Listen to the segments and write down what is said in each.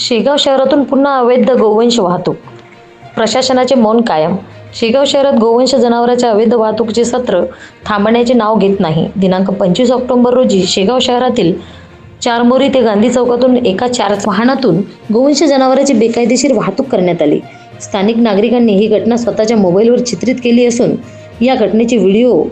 शेगाव शहरातून पुन्हा अवैध गोवंश वाहतूक. प्रशासनाचे मौन कायम. शेगाव शहरात गोवंश जनावरांच्या अवैध वाहतुकीचे सत्र थांबण्याचे नाव घेत नाही. दिनांक पंचवीस ऑक्टोबर रोजी शेगाव शहरातील चारमोरी ते गांधी चौकातून एका चार वाहनातून गोवंश जनावरांची बेकायदेशीर वाहतूक करण्यात आली. स्थानिक नागरिकांनी ही घटना स्वतःच्या मोबाईलवर चित्रित केली असून या घटनेचे व्हिडिओ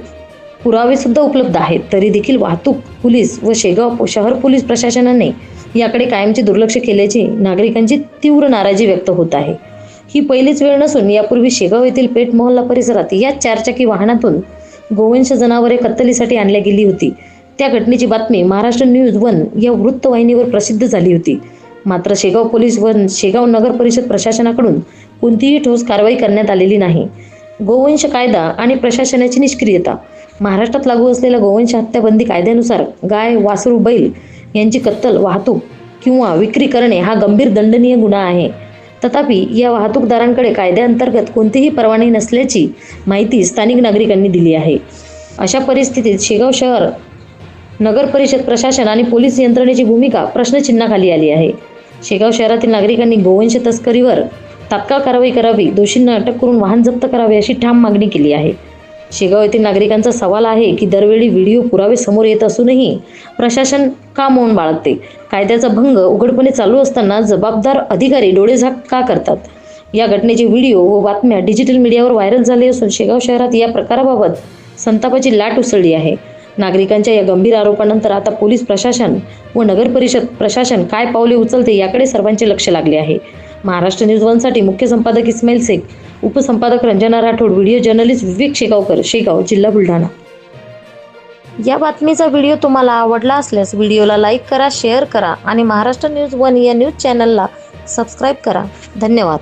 पुरावे सुद्धा उपलब्ध आहेत. तरी देखील वाहतूक पोलीस व शेगाव शहर पोलीस प्रशासनाने याकडे कायमचे दुर्लक्ष केल्याची नागरिकांची तीव्र नाराजी व्यक्त होत आहे. ही पहिलीच वेळ नसून यापूर्वी शेगाव येथील पेठ मोहल्ला परिसरात या चारचाकी वाहनातून गोवंश जनावरे कत्तलीसाठी आणल्या गेली होती. त्या घटनेची बातमी महाराष्ट्र न्यूज वन या वृत्तवाहिनीवर प्रसिद्ध झाली होती. मात्र शेगाव पोलीस व शेगाव नगर परिषद प्रशासनाकडून कोणतीही ठोस कारवाई करण्यात आलेली नाही. गोवंश कायदा आणि प्रशासनाची निष्क्रियता महाराष्ट्रात लागू असलेल्या गोवंश हत्याबंदी कायद्यानुसार गाय वासरू बैल यांची कत्तल वाहतूक किंवा विक्री करणे हा गंभीर दंडनीय गुन्हा आहे. तथापि या वाहतूकदारांकडे कायद्याअंतर्गत कोणतीही परवानगी नसल्याची माहिती स्थानिक नागरिकांनी दिली आहे. अशा परिस्थितीत शेगाव शहर नगर परिषद प्रशासन आणि पोलीस यंत्रणेची भूमिका प्रश्नचिन्हाखाली आली आहे. शेगाव शहरातील नागरिकांनी गोवंश तस्करीवर तात्काळ कारवाई करावी दोषींना अटक करून वाहन जप्त करावे अशी ठाम मागणी केली आहे. शेगाव येथील नागरिकांचा सवाल आहे की दरवेळी व्हिडिओ पुरावे समोर येत असूनही प्रशासन का मौन बाळगते? कायद्याचा भंग उघडपणे चालू असताना जबाबदार अधिकारी डोळेझाक का करतात? या घटनेचे व्हिडिओ व बातम्या डिजिटल मीडियावर व्हायरल झाले असून शेगाव शहरात या प्रकाराबाबत संतापाची लाट उसळली आहे. नागरिकांच्या या गंभीर आरोपानंतर आता पोलीस प्रशासन व नगर परिषद प्रशासन काय पावले उचलते याकडे सर्वांचे लक्ष लागले आहे. महाराष्ट्र न्यूज वनसाठी मुख्य संपादक इस्माईल शेख उपसंपादक रंजना राठोड व्हिडिओ जर्नलिस्ट विवेक शेगावकर शेगाव जिल्हा बुलढाणा. या बातमीचा व्हिडिओ तुम्हाला आवडला असल्यास व्हिडिओला लाईक करा शेअर करा आणि महाराष्ट्र न्यूज वन या न्यूज चॅनलला सबस्क्राईब करा. धन्यवाद.